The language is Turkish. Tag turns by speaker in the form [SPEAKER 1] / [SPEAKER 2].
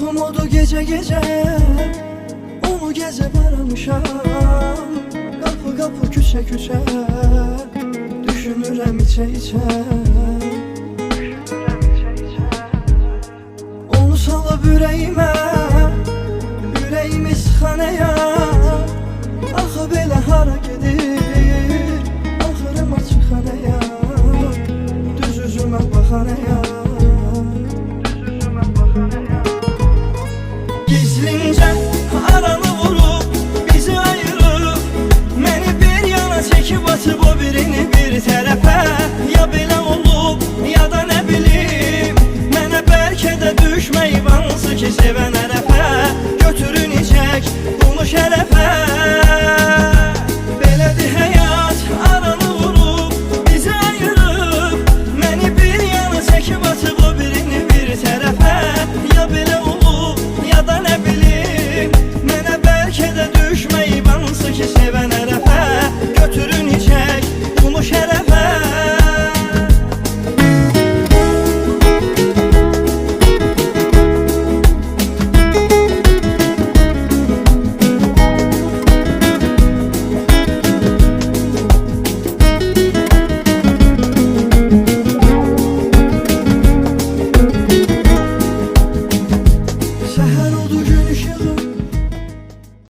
[SPEAKER 1] Uykumodu gece gece Onu geze baramışam Kapı kapı köşe köşe Düşünürüm içe içe. Onu salıb ürəyimə Ürəyimi sıxanaya Axı belə hara gedir Axırıma çıxanaya. Düz üzümə baxanaya. seni seven